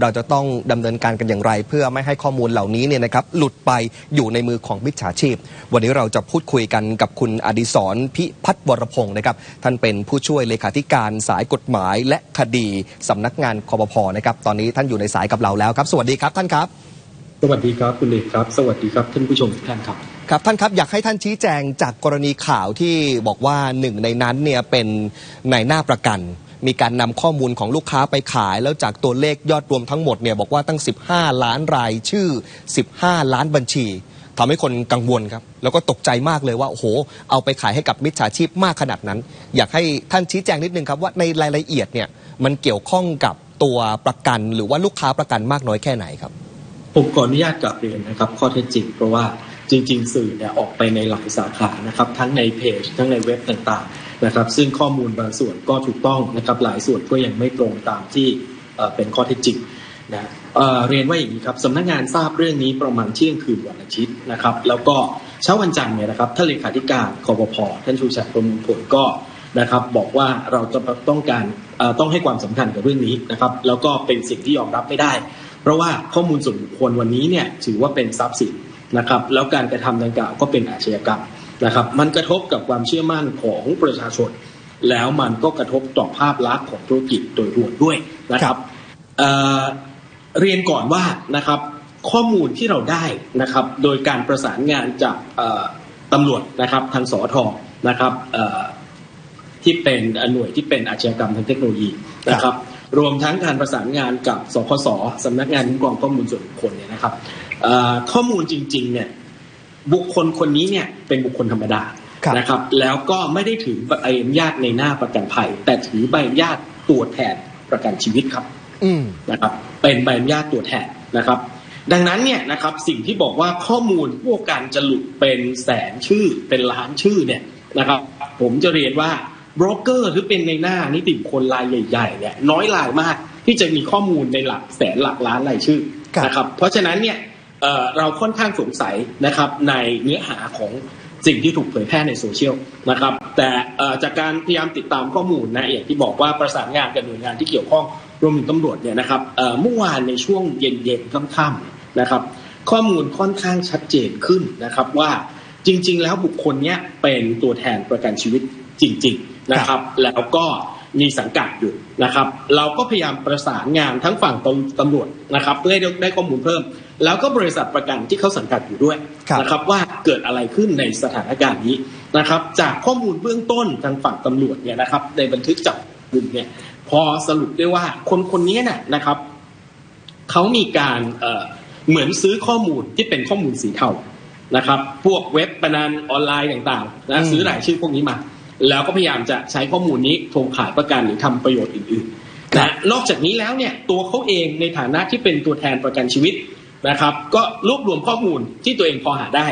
เราจะต้องดำเนินการกันอย่างไร เพื่อไม่ให้ข้อมูลเหล่านี้เนี่ยนะครับหลุดไปอยู่ในมือของมิจฉาชีพ วันนี้เราจะพูดคุยกันกับคุณอดิศรพิพัฒน์วรพงศ์นะครับท่านเป็นผู้ช่วยเลขาธิการสายกฎหมายและคดีสำนักงานคอปพนะครับตอนนี้ท่านอยู่ในสายกับเราแล้วครับ สวัสดีครับท่านครับ สวัสดีครับคุณเอกครับ สวัสดีครับท่านผู้ชมทุกท่านครับครับท่านครับอยากให้ท่านชี้แจงจากกรณีข่าวที่บอกว่าหนึ่งในนั้นเนี่ยเป็นในหน้าประกัน มีการนำข้อมูลของลูกค้าไปขาย แล้วจากตัวเลขยอดรวมทั้งหมดเนี่ยบอกว่าตั้ง 15 ล้านรายชื่อ 15 ล้านบัญชีทำให้คนกังวลครับ แล้วก็ตกใจมากเลยว่า โอ้โห เอาไปขายให้กับมิจฉาชีพมากขนาดนั้น อยากให้ท่านชี้แจงนิดนึงครับ ว่าในรายละเอียดเนี่ยมันเกี่ยวข้องกับตัวประกัน หรือว่าลูกค้าประกันมากน้อยแค่ไหนครับ ผมขออนุญาตกลับเรียนนะครับ ข้อเท็จจริงเพราะว่าจริง ๆ สื่อเนี่ยออกไปในหลายสาขานะครับ ทั้งในเพจ ทั้งในเว็บต่างๆ นะครับ ซึ่งข้อมูลบางส่วนก็ถูกต้องนะครับหลายส่วนก็ยังไม่ตรงตามที่เป็นข้อเท็จจริงนะเเรียนว่าอย่างนี้ครับสำนักงานทราบเรื่องนี้ประมาณเที่ยงคืนวันอาทิตย์นะครับ แล้วก็เช้าวันจันทร์เนี่ยนะครับท่านเลขาธิการคอปพท่านชูชัยประมงผลก็นะครับ บอกว่าเราจะต้องการต้องให้ความสำคัญกับเรื่องนี้นะครับ แล้วก็เป็นสิ่งที่ยอมรับไม่ได้ เพราะว่าข้อมูลส่วนบุคคลวันนี้เนี่ยถือว่าเป็นทรัพย์สินนะครับ แล้วการกระทำดังกล่าวก็เป็นอาชญากรรม นะครับ มันกระทบกับความเชื่อมั่นของประชาชน แล้วมันก็กระทบต่อภาพลักษณ์ของธุรกิจโดยรวมด้วยนะครับเเรียนก่อนว่านะครับข้อมูลที่เราได้นะครับ โดยการประสานงานจากตำรวจนะครับทางสอทอนะครับที่เป็นหน่วยที่เป็นอาชญากรรมทางเทคโนโลยีนะครับ รวมทั้งการประสานงานกับสคสสำนักงานคุ้มครองข้อมูลส่วนบุคคลเนี่ยนะครับข้อมูลจริงๆเนี่ย บุคคลคนนี้เนี่ยเป็นบุคคลธรรมดาครับนะครับ แล้วก็ไม่ได้ถือใบอนุญาตในหน้าประกันภัย แต่ถือใบอนุญาตตัวแทนประกันชีวิตครับอืมนะครับ เป็นใบอนุญาตตัวแทนนะครับ ดังนั้นเนี่ยนะครับสิ่งที่บอกว่าข้อมูลพวกการจะหลุดเป็นแสนชื่อเป็นล้านชื่อเนี่ยนะครับ ผมจะเรียนว่าโบรกเกอร์หรือเป็นในหน้านิติบุคคลรายใหญ่ๆเนี่ยน้อยรายมากที่จะมีข้อมูลในหลักแสนหลักล้านรายชื่อครับนะครับ เพราะฉะนั้นเนี่ย เราค่อนข้างสงสัยนะครับในเนื้อหาของสิ่งที่ถูกเผยแพร่ในโซเชียลนะครับ แต่จากการพยายามติดตามข้อมูลนะอย่างที่บอกว่าประสานงานกับหน่วยงานที่เกี่ยวข้องรวมถึงตำรวจเนี่ยนะครับเมื่อวานในช่วงเย็นๆค่ำๆนะครับ ข้อมูลค่อนข้างชัดเจนขึ้นนะครับว่าจริง ๆ แล้วบุคคลเนี้ยเป็นตัวแทนประกันชีวิตจริง ๆนะครับ แล้วก็มีสังกัดอยู่นะครับ เราก็พยายามประสานงานทั้งฝั่งตำรวจนะครับ เพื่อให้ได้ข้อมูลเพิ่ม แล้วก็บริษัทประกันที่เขาสังกัดอยู่ด้วยครับนะครับว่าเกิดอะไรขึ้นในสถานการณ์นี้นะครับ จากข้อมูลเบื้องต้นทางฝั่งตำรวจเนี่ยนะครับ ในบันทึกจับกลุ่มเนี่ยพอสรุปได้ว่าคนคนนี้น่ะนะครับเขามีการเอ่อเหมือนซื้อข้อมูลที่เป็นข้อมูลสีเทานะครับ พวกเว็บพนันออนไลน์ต่างๆอืนะมซื้อรายชื่อพวกนี้มา แล้วก็พยายามจะใช้ข้อมูลนี้โทรขายประกันหรือทำประโยชน์อื่นๆนะนอกจากนี้แล้วเนี่ยตัวเขาเองในฐานะที่เป็นตัวแทนประกันชีวิต นะครับ ก็รวบรวมข้อมูลที่ตัวเองพอหาได้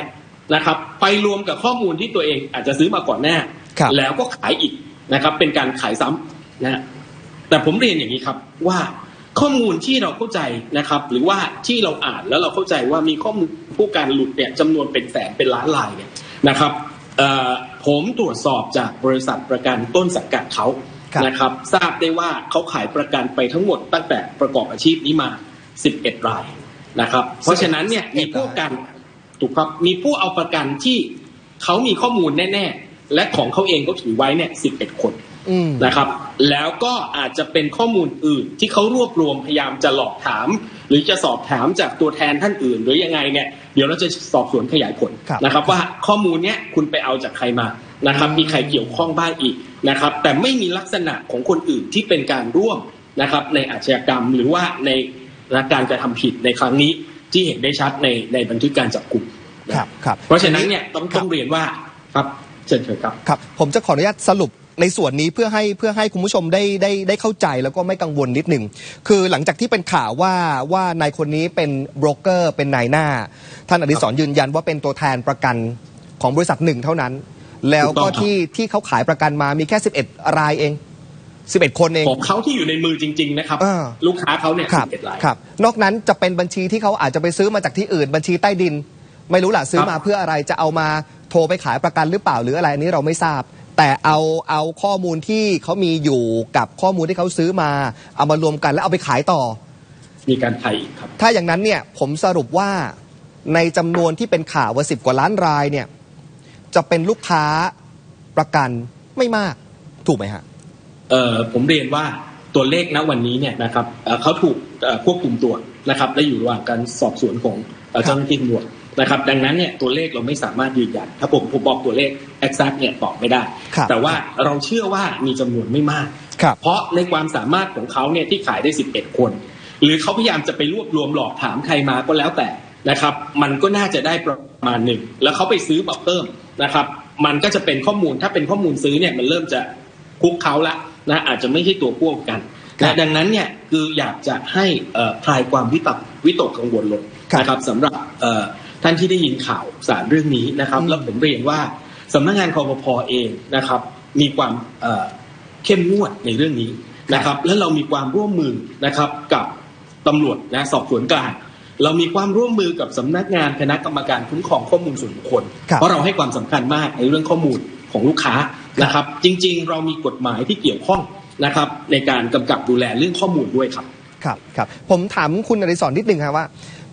นะครับ ไปรวมกับข้อมูลที่ตัวเองอาจจะซื้อมาก่อนหน้าครับแล้วก็ขายอีกนะครับ เป็นการขายซ้ำนะแต่ผมเรียนอย่างนี้ครับว่าข้อมูลที่เราเข้าใจนะครับ หรือว่าที่เราอ่านแล้วเราเข้าใจว่ามีข้อมูลผู้การหลุดเนี่ยจำนวนเป็นแสนเป็นล้านลายเนี่ยนะครับเอ่อผมตรวจสอบจากบริษัทประกันต้นสังกัดเขาครับนะครับ ทราบได้ว่าเขาขายประกันไปทั้งหมดตั้งแต่ประกอบอาชีพนี้มา 11 ราย นะครับ เพราะฉะนั้นเนี่ยมีผู้กันถูกครับมีผู้เอาประกันที่เขามีข้อมูลแน่ๆ และของเขาเองก็ถือไว้เนี่ย11คนอืมนะครับ แล้วก็อาจจะเป็นข้อมูลอื่นที่เขารวบรวมพยายามจะหลอกถาม หรือจะสอบถามจากตัวแทนท่านอื่น หรือยังไงเนี่ยเดี๋ยวเราจะสอบสวนขยายผลครับนะครับ ว่าข้อมูลเนี้ยคุณไปเอาจากใครมานะครับ มีใครเกี่ยวข้องบ้างอีกนะครับ แต่ไม่มีลักษณะของคนอื่นที่เป็นการร่วมนะครับ ในอาชญากรรมหรือว่าใน การกระทำผิดในครั้งนี้ที่เห็นได้ชัดในในบันทึกการจับกลุ่มนะครับครับเพราะฉะนั้นเนี่ยต้องครับต้องเรียนว่าครับเชิญเชิญครับครับ ผมจะขออนุญาตสรุปในส่วนนี้เพื่อให้เพื่อให้คุณผู้ชมได้ได้ได้เข้าใจแล้วก็ไม่กังวลนิดหนึ่งคือหลังจากที่เป็นข่าวว่าว่านายคนนี้เป็นโบรกเกอร์ เป็นนายหน้า ท่านอดิศรยืนยันว่าเป็นตัวแทนประกันของบริษัทหนึ่งเท่านั้น แล้วถูกต้ก็องครับที่ที่เขาขายประกันมามีแค่ 11 รายเอง 11คนเองของเขาที่อยู่ในมือจริง ๆ นะครับอ่าลูกค้าเขาเนี่ยครับสิบเอ็ดรายครับ นอกนั้นจะเป็นบัญชีที่เขาอาจจะไปซื้อมาจากที่อื่นบัญชีใต้ดิน ไม่รู้ล่ะซื้อมาครับเพื่ออะไรจะเอามาโทรไปขายประกันหรือเปล่าหรืออะไรอันนี้เราไม่ทราบ แต่เอาเอาข้อมูลที่เขามีอยู่กับข้อมูลที่เขาซื้อมา เอามารวมกันแล้วเอาไปขายต่อ มีการไทยอีกครับ ถ้าอย่างนั้นเนี่ยผมสรุปว่าในจำนวนที่เป็นข่าวว่าสิบกว่าล้านรายเนี่ยจะเป็นลูกค้าประกันไม่มากถูกไหมฮะเอ่อ ผมเรียนว่าตัวเลขณวันนี้เนี่ยนะครับเอ่อเขาถูกเอ่อควบคุมตัวนะครับ และอยู่ระหว่างการสอบสวนของเอ่อครับเจ้าหน้าที่ตำรวจนะครับ ดังนั้นเนี่ยตัวเลขเราไม่สามารถยืนยันถ้าผมผมบอกตัวเลข exact เนี่ยบอกไม่ได้ครับแต่ว่าเราเชื่อว่ามีจำนวนไม่มากครับเพราะในความสามารถของเขาเนี่ยที่ขายได้ 11 คน หรือเขาพยายามจะไปรวบรวมหลอกถามใครมาก็แล้วแต่นะครับ มันก็น่าจะได้ประมาณหนึ่งแล้วเขาไปซื้อมาเพิ่มนะครับ มันก็จะเป็นข้อมูลถ้าเป็นข้อมูลซื้อเนี่ยมันเริ่มจะคุกเขาละ นะอาจจะไม่ใช่ตัวพ่วงกันครับนะดังนั้นเนี่ยคืออยากจะให้เอ่อคลายความวิตกวิตกกังวลลงครับนะครับสำหรับเอ่อท่านที่ได้ยินข่าวสารเรื่องนี้นะครับอืมแล้วผมเรียนว่าสำนักงานคอปพเองนะครับ มีความเอ่อเข้มงวดในเรื่องนี้นะครับ แล้วเรามีความร่วมมือนะครับกับตำรวจนะสอบสวนกลางเรามีความร่วมมือกับสำนักงานคณะกรรมการคุ้มครองข้อมูลส่วนบุคคลครับเพราะเราให้ความสำคัญมากในเรื่องข้อมูลของลูกค้า นะครับ จริง ๆ เรามีกฎหมายที่เกี่ยวข้องนะครับ ในการกำกับดูแลเรื่องข้อมูลด้วยครับครับครับผมถามคุณอริสรนิดนึงครับว่า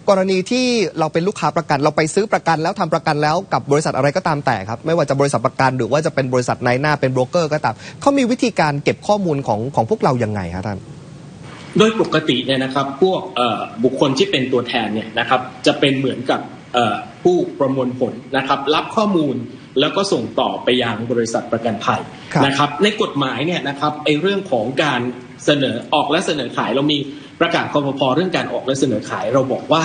กรณีที่เราเป็นลูกค้าประกัน เราไปซื้อประกันแล้วทำประกันแล้วกับบริษัทอะไรก็ตามแต่ครับ ไม่ว่าจะบริษัทประกันหรือว่าจะเป็นบริษัทในหน้าเป็นโบรกเกอร์ก็ตามเขามีวิธีการเก็บข้อมูลของของพวกเรายังไงครับท่านโดยปกติเนี่ยนะครับพวกเอ่อบุคคลที่เป็นตัวแทนเนี่ยนะครับจะเป็นเหมือนกับเอ่อผู้ประมวลผลนะครับ รับข้อมูล แล้วก็ส่งต่อไปยังบริษัทประกันภัยครับนะครับ ในกฎหมายเนี่ยนะครับไอ้เรื่องของการเสนอออกและเสนอขายเรามีประกาศคอปพเรื่องการออกและเสนอขายเราบอกว่า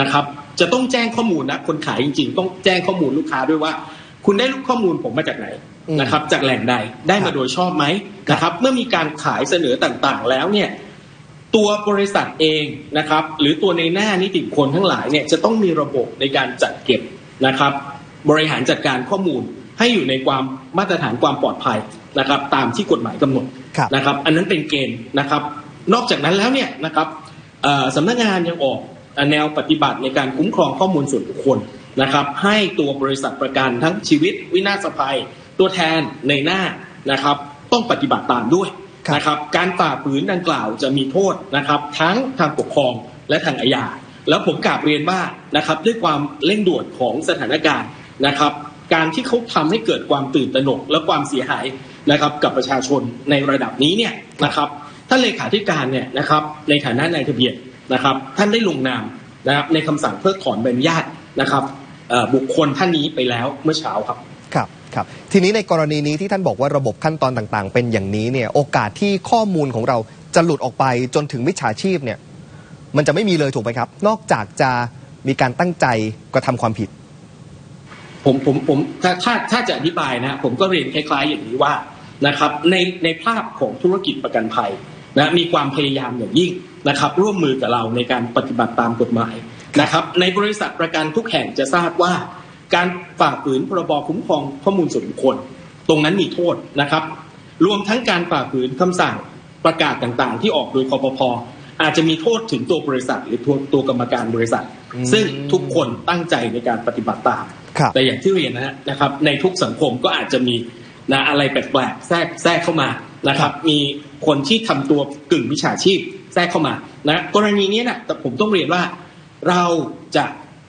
นะครับ จะต้องแจ้งข้อมูลนะคนขายจริง ๆ ต้องแจ้งข้อมูลลูกค้าด้วยว่า คุณได้ข้อมูลผมมาจากไหนอืมนะครับ จากแหล่งใดได้ครัมาบโดยชอบไหมนะครับ เมื่อมีการขายเสนอต่างๆ แล้วเนี่ยตัวบริษัทเองนะครับ หรือตัวในหน้านิติบุคคลทั้งหลายเนี่ยจะต้องมีระบบในการจัดเก็บนะครับ บริหารจัดการข้อมูลให้อยู่ในความมาตรฐานความปลอดภัยนะครับ ตามที่กฎหมายกำหนดครับนะครับ อันนั้นเป็นเกณฑ์นะครับ นอกจากนั้นแล้วเนี่ยนะครับเอ่อสำนักงานยังออกแนวปฏิบัติในการคุ้มครองข้อมูลส่วนบุคคลนะครับ ให้ตัวบริษัทประกันทั้งชีวิต วินาศภัย ตัวแทนในหน้านะครับ ต้องปฏิบัติตามด้วยครับนะครับการฝ่าฝืนดังกล่าวจะมีโทษนะครับ ทั้งทางปกครองและทางอาญาแล้วผมกราบเรียนว่านะครับด้วยความเร่งด่วนของสถานการณ์ นะครับ การที่เขาทำให้เกิดความตื่นตระหนกและความเสียหายนะครับ กับประชาชนในระดับนี้เนี่ยนะครับท่านเลขาธิการเนี่ยนะครับในฐานะนายทะเบียนนะครับ ท่านได้ลงนามนะครับในคำสั่งเพิกถอนใบอนุญาตนะครับบุคคลท่านนี้ไปแล้วเมื่อเช้าครับครับครับทีนี้ในกรณีนี้ที่ท่านบอกว่าระบบขั้นตอนต่างๆ เป็นอย่างนี้เนี่ยโอกาสที่ข้อมูลของเราจะหลุดออกไปจนถึงมิจฉาชีพเนี่ยมันจะไม่มีเลยถูกไหมครับ นอกจากจะมีการตั้งใจกระทำความผิด ผมผมผมถ้าถ้าถ้าจะอธิบายนะผมก็เรียนคล้าย ๆ อย่างนี้ว่านะครับในในภาพของธุรกิจประกันภัยนะมีความพยายามอย่างยิ่งนะครับ ร่วมมือกับเราในการปฏิบัติตามกฎหมายนะครับ ในบริษัทประกันทุกแห่งจะทราบว่า การฝ่าฝืนพรบคุ้มครองข้อมูลส่วนบุคคล ตรงนั้นมีโทษนะครับ รวมทั้งการฝ่าฝืนคำสั่งประกาศต่างๆ ที่ออกโดยคอปพ อาจจะมีโทษถึงตัวบริษัท หรือตัวตัวกรรมการบริษัทอืมซึ่งทุกคนตั้งใจในการปฏิบัติตามครับแต่อย่างที่เรียนนะฮะนะครับ ในทุกสังคมก็อาจจะมีนะอะไรแปลกๆแทรกแทรกเข้ามานะครับ มีคนที่ทำตัวกึ่งวิชาชีพแทรกเข้ามานะกรณีนี้นะแต่ผมต้องเรียนว่าเราจะ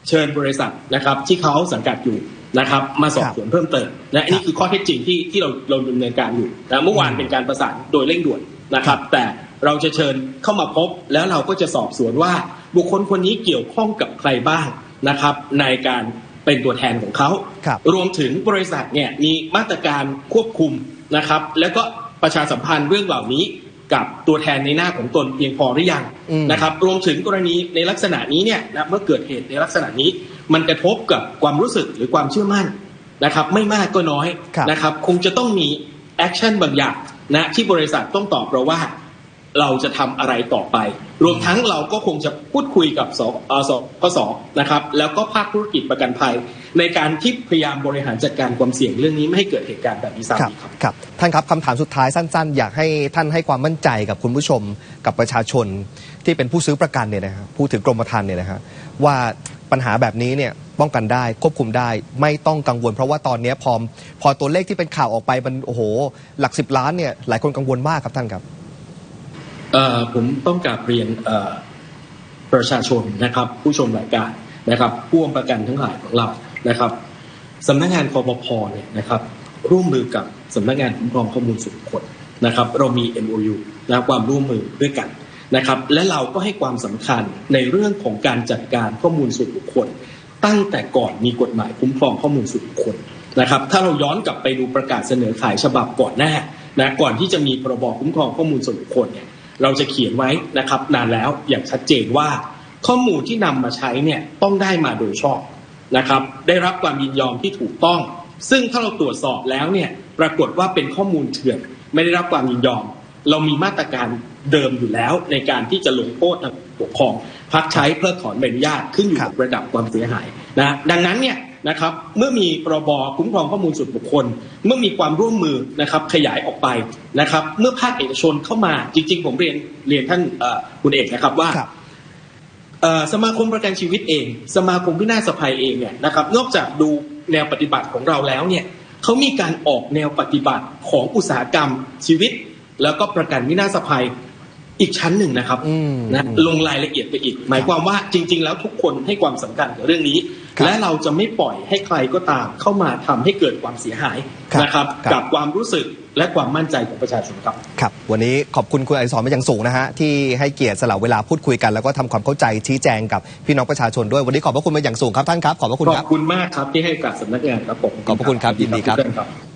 เชิญบริษัทนะครับ ที่เขาสังกัดอยู่นะครับ มาสอบสวนเพิ่มเติมนะอันนี้คือข้อเท็จจริงที่ที่เราเราดำเนินการอยู่นะเมื่อวานเป็นการประสานโดยเร่งด่วนนะครับ แต่ เราจะเชิญเข้ามาพบ แล้วเราก็จะสอบสวนว่า บุคคลคนนี้เกี่ยวข้องกับใครบ้างนะครับ ในการเป็นตัวแทนของเขาครับรวมถึงบริษัทเนี่ยมีมาตรการควบคุมนะครับ แล้วก็ประชาสัมพันธ์เรื่องเหล่านี้กับตัวแทนในหน้าของตนเพียงพอหรือยังอืมนะครับ รวมถึงกรณีในลักษณะนี้เนี่ยนะเมื่อเกิดเหตุในลักษณะนี้ มันกระทบกับความรู้สึกหรือความเชื่อมั่นนะครับ ไม่มากก็น้อยครับนะครับ คงจะต้องมีแอคชั่นบางอย่างนะที่บริษัทต้องตอบเราว่า เราจะทำอะไรต่อไป รวมทั้งเราก็คงจะพูดคุยกับสอ่อสกสนะครับ แล้วก็ภาคธุรกิจประกันภัย ในการที่พยายามบริหารจัดการความเสี่ยงเรื่องนี้ไม่ให้เกิดเหตุการณ์แบบนี้ซ้ำอีกครับครับ ท่านครับคำถามสุดท้ายสั้น ๆ อยากให้ท่านให้ความมั่นใจกับคุณผู้ชมกับประชาชนที่เป็นผู้ซื้อประกันเนี่ยนะครับผู้ถือกรมธรรม์เนี่ยนะฮะว่าปัญหาแบบนี้เนี่ยป้องกันได้ควบคุมได้ไม่ต้องกังวล เพราะว่าตอนนี้พอพอตัวเลขที่เป็นข่าวออกไปมันโอ้โห หลักสิบล้านเนี่ยหลายคนกังวลมากครับท่านครับ ผมต้องกราบเรียนประชาชนนะครับ ผู้ชมรายการนะครับผู้ประกันทั้งหลายของเรานะครับสำนักงานคอปพเนี่ยนะครับ ร่วมมือกับสำนักงานคุ้มครองข้อมูลส่วนบุคคลนะครับ เรามี MOU นะความร่วมมือด้วยกันนะครับ และเราก็ให้ความสำคัญในเรื่องของการจัดการข้อมูลส่วนบุคคล ตั้งแต่ก่อนมีกฎหมายคุ้มครองข้อมูลส่วนบุคคลนะครับ ถ้าเราย้อนกลับไปดูประกาศเสนอขายฉบับก่อนหน้านะก่อนที่จะมีพรบคุ้มครองข้อมูลส่วนบุคคลเนี่ย เราจะเขียนไว้นะครับ นานแล้วอย่างชัดเจนว่า ข้อมูลที่นำมาใช้เนี่ยต้องได้มาโดยชอบนะครับ ได้รับความยินยอมที่ถูกต้อง ซึ่งถ้าเราตรวจสอบแล้วเนี่ยปรากฏว่าเป็นข้อมูลเถื่อน ไม่ได้รับความยินยอม เรามีมาตรการเดิมอยู่แล้ว ในการที่จะลงโทษทางปกครองพักใช้เพิกถอนใบอนุญาตขึ้นอยู่กับระดับความเสียหายนะดังนั้นเนี่ย นะครับเมื่อมีพรบคุ้มครองข้อมูลส่วนบุคคล เมื่อมีความร่วมมือนะครับขยายออกไปนะครับ เมื่อภาคเอกชนเข้ามาจริง ๆ ผมเรียนเรียนท่านเอ่อคุณเอกนะครับว่าครับเอ่อสมาคมประกันชีวิตเอง สมาคมพินาศภัยเองเนี่ยนะครับ นอกจากดูแนวปฏิบัติของเราแล้วเนี่ยเขามีการออกแนวปฏิบัติของอุตสาหกรรมชีวิต แล้วก็ประกันวินาศภัย อีกชั้นหนึ่งนะครับอืมนะลงรายละเอียดไปอีก หมายความว่าจริง ๆ แล้วทุกคนให้ความสำคัญกับเรื่องนี้ครับและเราจะไม่ปล่อยให้ใครก็ตามเข้ามาทำให้เกิดความเสียหายครับนะครับครับ กับความรู้สึกและความมั่นใจของประชาชนครับครับ วันนี้ขอบคุณคุณอดิศรเป็นอย่างสูงนะฮะที่ให้เกียรติสละเวลาพูดคุยกัน แล้วก็ทำความเข้าใจชี้แจงกับพี่น้องประชาชนด้วยวันนี้ขอบพระคุณเป็นอย่างสูงครับท่านครับขอบพระคุณขคอรับบคุณมากครับที่ให้โอกาสสำนักงานครับผมขอบพระคุณครับยินดีครับทุกท่านครับ